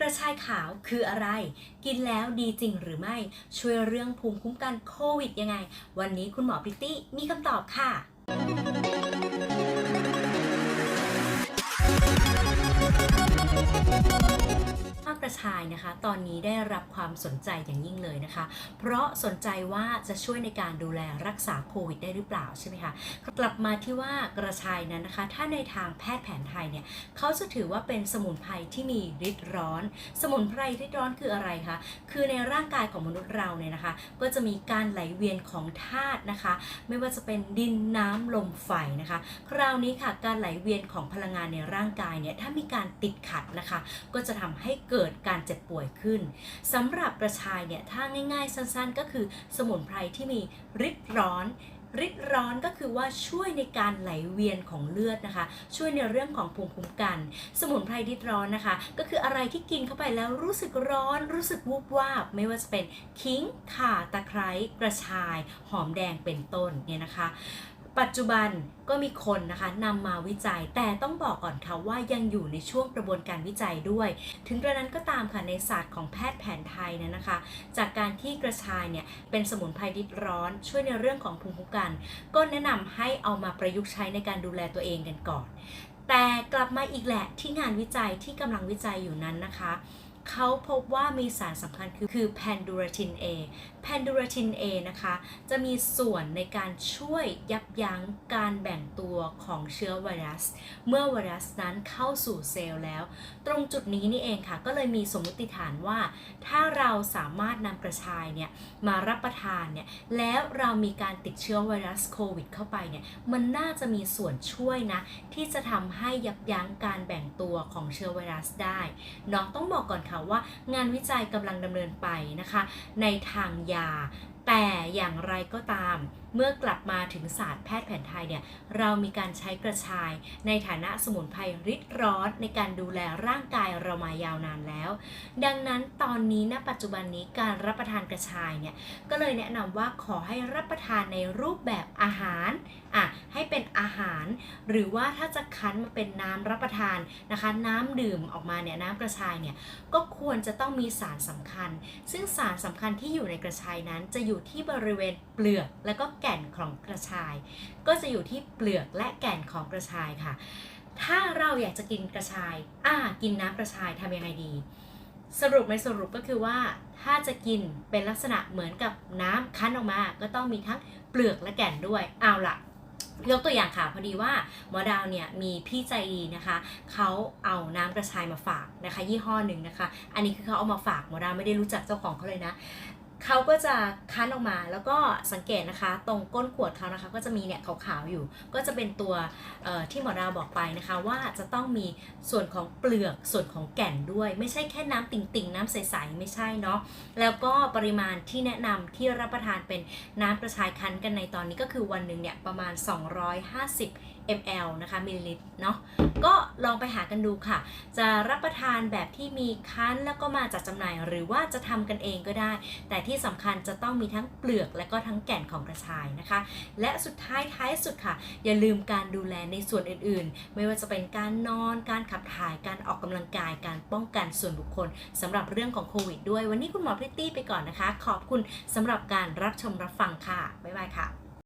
กระชายขาวคืออะไร กินแล้วดีจริงหรือไม่ ช่วยเรื่องภูมิคุ้มกันโควิดยังไง วันนี้คุณหมอพิตตี้มีคำตอบค่ะ ระชายนะคะ ตอนนี้ได้รับความสนใจอย่างยิ่งเลยนะคะ เพราะสนใจว่าจะช่วยในการดูแลรักษาโควิดได้หรือเปล่าใช่ไหมคะกลับมาที่ว่ากระชายนั้นนะคะ ถ้าในทางแพทย์แผนไทยเนี่ยเขาจะถือว่าเป็นสมุนไพรที่มีฤทธิ์ร้อน สมุนไพรฤทธิ์ร้อนคืออะไรคะคือในร่างกายของมนุษย์เราเนี่ยนะคะ ก็จะมีการไหลเวียนของธาตุนะคะ ไม่ว่าจะเป็นดินน้ำลมไฟนะคะ คราวนี้ค่ะการไหลเวียนของพลังงานในร่างกายเนี่ยถ้ามีการติดขัดนะคะ ก็จะทำให้เกิดการเจ็บป่วยขึ้นสำหรับกระชายเนี่ยถ้าง่ายๆ สั้นๆ ก็คือสมุนไพรที่มีฤทธิ์ร้อนฤทธิ์ร้อนก็คือว่าช่วยในการไหลเวียนของเลือดนะคะ ช่วยในเรื่องของภูมิคุ้มกัน สมุนไพรฤทธิ์ร้อนนะคะ ก็คืออะไรที่กินเข้าไปแล้วรู้สึกร้อน รู้สึกวูบวาบ ไม่ว่าจะเป็นขิงข่าตะไคร้กระชาย หอมแดงเป็นต้นเนี่ยนะคะ ปัจจุบันก็มีคนนะคะนำมาวิจัยแต่ต้องบอกก่อนค่ะว่ายังอยู่ในช่วงกระบวนการวิจัยด้วย ถึงกระนั้นก็ตามค่ะในศาสตร์ของแพทย์แผนไทยเนยนะคะ จากการที่กระชายเนี่ยเป็นสมุนไพรดิดร้อน ช่วยในเรื่องของภูมิคุ้มกัน ก็แนะนำให้เอามาประยุกต์ใช้ในการดูแลตัวเองกันก่อน แต่กลับมาอีกแหละที่งานวิจัยที่กำลังวิจัยอยู่นั้นนะคะ เขาพบว่ามีสารสำคัญคือคือแพนดูราทิน A แพนดูราทิน A นะคะ จะมีส่วนในการช่วยยับยั้งการแบ่งตัวของเชื้อไวรัส เมื่อไวรัสนั้นเข้าสู่เซลล์แล้ว ตรงจุดนี้นี่เองค่ะ ก็เลยมีสมมติฐานว่า ถ้าเราสามารถนำกระชายเนี่ยมารับประทานเนี่ยแล้วเรามีการติดเชื้อไวรัสโควิดเข้าไปเนี่ยมันน่าจะมีส่วนช่วยนะที่จะทำให้ยับยั้งการแบ่งตัวของเชื้อไวรัสได้เนาะต้องบอกก่อนค่ะว่างานวิจัยกำลังดำเนินไปนะคะ ในทางยา แต่อย่างไรก็ตาม เมื่อกลับมาถึงศาสตร์แพทย์แผนไทยเนี่ยเรามีการใช้กระชาย ในฐานะสมุนไพรฤทธิ์ร้อนในการดูแลร่างกายเรามายาวนานแล้ว ดังนั้นตอนนี้ณปัจจุบันนี้การรับประทานกระชายเนี่ยก็เลยแนะนำว่าขอให้รับประทานในรูปแบบอาหารอะให้เป็นอาหาร หรือว่าถ้าจะคั้นมาเป็นน้ำรับประทานนะคะ น้ำดื่มออกมาเนี่ยน้ำกระชายเนี่ยก็ควรจะต้องมีสารสำคัญ ซึ่งสารสำคัญที่อยู่ในกระชายนั้นจะอยู่ที่บริเวณเปลือกและก็แก่นของกระชาย ก็จะอยู่ที่เปลือกและแก่นของกระชายค่ะ ถ้าเราอยากจะกินกระชาย อ่า กินน้ำกระชายทำยังไงดี สรุปในสรุปก็คือว่า ถ้าจะกินเป็นลักษณะเหมือนกับน้ำคั้นออกมา ก็ต้องมีทั้งเปลือกและแก่นด้วย เอาล่ะยกตัวอย่างค่ะพอดีว่าหมอดาวเนี่ยมีพี่ใจดีนะคะเขาเอาน้ำกระชายมาฝากนะคะ ยี่ห้อหนึ่งนะคะ อันนี้คือเขาเอามาฝากหมอดาวไม่ได้รู้จักเจ้าของเขาเลยนะ เขาก็จะคั้นออกมาแล้วก็สังเกตนะคะ ตรงก้นขวดเขานะคะก็จะมีเนี่ยขาวๆอยู่ ก็จะเป็นตัวที่หมอดาวบอกไปนะคะ ว่าจะต้องมีส่วนของเปลือกส่วนของแก่นด้วย ไม่ใช่แค่น้ำติ่งๆ น้ำใสๆไม่ใช่เนาะแล้วก็ปริมาณที่แนะนำที่รับประทานเป็นน้ำกระชายคั้นกันในตอนนี้ก็คือวันหนึ่งเนี่ยประมาณ 250 ml นะคะมิลลิลิตรเนาะก็ลองไปหากันดูค่ะ จะรับประทานแบบที่มีคั้นแล้วก็มาจัดจำหน่าย หรือว่าจะทำกันเองก็ได้ แต่ที่สำคัญจะต้องมีทั้งเปลือกและก็ทั้งแก่นของกระชายนะคะ และสุดท้ายท้ายสุดค่ะ อย่าลืมการดูแลในส่วนอื่นๆ ไม่ว่าจะเป็นการนอน การขับถ่ายการออกกำลังกายการป้องกันส่วนบุคคลสำหรับเรื่องของโควิดด้วยวันนี้คุณหมอพริตตี้ไปก่อนนะคะ ขอบคุณสำหรับการรับชมรับฟังค่ะบ๊ายบายค่ะ